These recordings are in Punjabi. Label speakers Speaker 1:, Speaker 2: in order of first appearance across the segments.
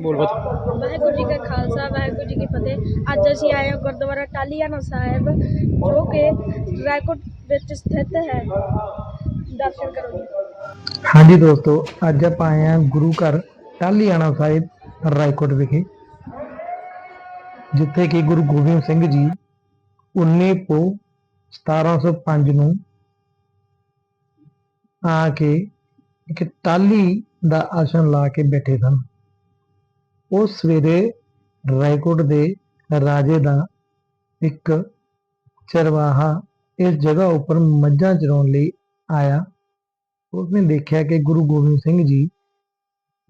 Speaker 1: ਵਾਹਿਗੁਰੂ ਜੀ ਕਾ ਖਾਲਸਾ ਵਾਹਿਗੁਰੂ ਜੀ ਕੀ ਫਤਿਹ। ਅੱਜ ਅਸੀਂ ਆਏ ਹਾਂ ਗੁਰਦੁਆਰਾ ਟਾਲੀਆਣਾ ਸਾਹਿਬ ਜੋ ਕਿ ਰਾਏਕੋਟ ਵਿੱਚ ਸਥਿਤ ਹੈ। ਦਰਸ਼ਨ ਕਰੋ ਜੀ।
Speaker 2: ਹਾਂਜੀ ਦੋਸਤੋ ਅੱਜ ਆਪਾਂ ਆਏ ਹਾਂ ਗੁਰੂ ਘਰ ਟਾਹਲੀਆਣਾ ਸਾਹਿਬ ਰਾਏਕੋਟ ਵਿਖੇ ਜਿੱਥੇ ਕਿ ਗੁਰੂ ਗੋਬਿੰਦ ਸਿੰਘ ਜੀ 19 ਪੋ 1705 ਨੂੰ ਆ ਕੇ ਇੱਕ ਟਾਹਲੀ ਦਾ ਆਸਣ ਲਾ ਕੇ ਬੈਠੇ ਸਨ। ਉਹ ਸਵੇਰੇ ਰਾਏਕੋਟ ਦੇ ਰਾਜੇ ਦਾ ਇੱਕ ਚਰਵਾਹਾ ਇਸ ਜਗ੍ਹਾ ਉੱਪਰ ਮੱਝਾਂ ਚਰਾਉਣ ਲਈ ਆਇਆ। ਉਸਨੇ ਦੇਖਿਆ ਕਿ ਗੁਰੂ ਗੋਬਿੰਦ ਸਿੰਘ ਜੀ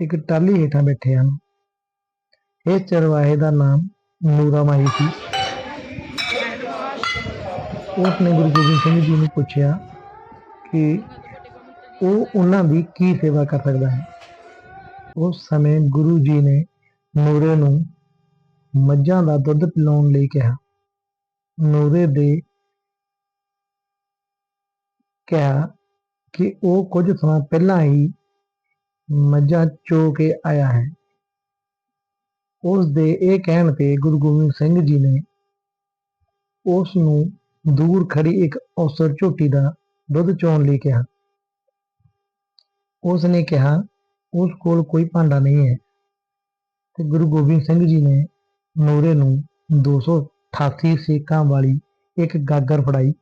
Speaker 2: ਇੱਕ ਟਾਲੀ ਹੇਠਾਂ ਬੈਠੇ ਹਨ। ਇਸ ਚਰਵਾਹੇ ਦਾ ਨਾਮ ਨੂਰਾ ਮਾਈ ਸੀ। ਉਸਨੇ ਗੁਰੂ ਗੋਬਿੰਦ ਸਿੰਘ ਜੀ ਨੂੰ ਪੁੱਛਿਆ ਕਿ ਉਹ ਉਹਨਾਂ ਦੀ ਕੀ ਸੇਵਾ ਕਰ ਸਕਦਾ ਹੈ। ਉਸ ਸਮੇਂ ਗੁਰੂ ਜੀ ਨੇ ਨੂਰੇ ਨੂੰ ਮੱਝਾਂ ਦਾ ਦੁੱਧ ਪਿਲਾਉਣ ਲਈ ਕਿਹਾ। ਨੂਰੇ ਦੇ ਕਿਹਾ ਕਿ ਉਹ ਕੁਝ ਸਮਾਂ ਪਹਿਲਾਂ ਹੀ ਮੱਝਾਂ ਚੋ ਕੇ ਆਇਆ ਹੈ। ਉਸ ਦੇ ਇਹ ਕਹਿਣ ਤੇ ਗੁਰੂ ਗੋਬਿੰਦ ਸਿੰਘ ਜੀ ਨੇ ਉਸ ਨੂੰ ਦੂਰ ਖੜੀ ਇੱਕ ਔਸਰ ਝੋਟੀ ਦਾ ਦੁੱਧ ਚੋਣ ਲਈ ਕਿਹਾ। ਉਸ ਨੇ ਕਿਹਾ, ਉਸ ਕੋਲ ਕੋਈ ਭਾਂਡਾ ਨਹੀਂ ਹੈ। ਤੇ ਗੁਰੂ ਗੋਬਿੰਦ ਸਿੰਘ ਜੀ ਨੇ ਨੂਰੇ ਨੂੰ 288 ਸੇਕਾਂ ਵਾਲੀ ਇੱਕ ਗਾਗਰ ਫੜਾਈ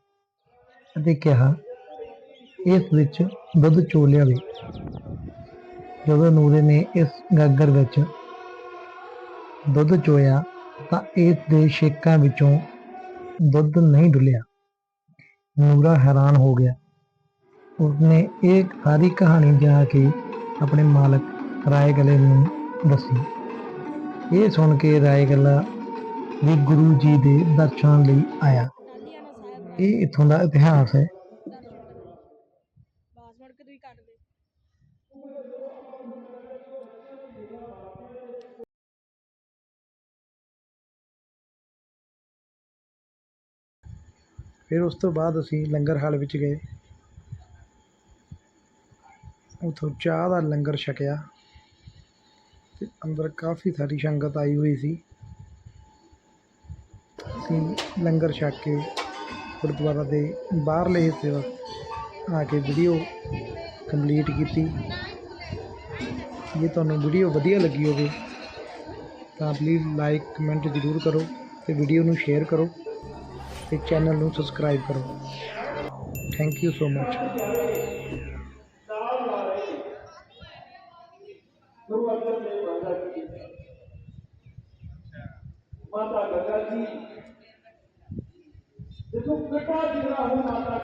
Speaker 2: ਅਤੇ ਕਿਹਾ, ਇਸ ਵਿੱਚ ਦੁੱਧ ਚੋ ਲਿਆਵੇ। ਜਦੋਂ ਨੂਰੇ ਨੇ ਇਸ ਗਾਗਰ ਵਿੱਚ ਦੁੱਧ ਚੋਇਆ ਤਾਂ ਇਸ ਦੇ ਛੇਕਾਂ ਵਿੱਚੋਂ ਦੁੱਧ ਨਹੀਂ ਡੁੱਲਿਆ। ਨੂਰਾ ਹੈਰਾਨ ਹੋ ਗਿਆ। ਉਸਨੇ ਇਹ ਸਾਰੀ ਕਹਾਣੀ ਜਾ ਕੇ ਆਪਣੇ ਮਾਲਕ ਰਾਏ ਗਲੇ ਨੂੰ ਦੱਸੀ। ਇਹ ਸੁਣ ਕੇ ਰਾਏਗਲਾ ਵੀ ਗੁਰੂ ਜੀ ਦੇ ਦਰਸ਼ਨ ਲਈ ਆਇਆ। ਇਹ ਇੱਥੋਂ ਦਾ ਇਤਿਹਾਸ ਹੈ। ਫਿਰ ਉਸ ਤੋਂ ਬਾਅਦ ਅਸੀਂ ਲੰਗਰ ਹਾਲ ਵਿੱਚ ਗਏ। ਉਥੋਂ ਚਾਹ ਦਾ ਲੰਗਰ ਛਕਿਆ। ਤੇ ਅੰਦਰ ਕਾਫੀ ਸਾਰੀ ਸੰਗਤ ਆਈ ਹੋਈ ਸੀ। ਅਸੀਂ ਲੰਗਰ ਛਕ ਕੇ ਗੁਰਦੁਆਰਾ ਦੇ ਬਾਹਰਲੇ ਹਿੱਸੇ ਵੱਲ ਆ ਕੇ ਵੀਡੀਓ ਕੰਪਲੀਟ ਕੀਤੀ। ਜੇ ਤੁਹਾਨੂੰ ਵੀਡੀਓ ਵਧੀਆ ਲੱਗੀ ਹੋਵੇ, ਤਾਂ ਪਲੀਜ਼ ਲਾਈਕ ਕਮੈਂਟ ਜ਼ਰੂਰ ਕਰੋ ਤੇ ਵੀਡੀਓ ਨੂੰ ਸ਼ੇਅਰ ਕਰੋ ਤੇ ਚੈਨਲ ਨੂੰ ਸਬਸਕ੍ਰਾਈਬ ਕਰੋ। Thank you so much ruwatar dari yawa za mata ga gaji da duk da mata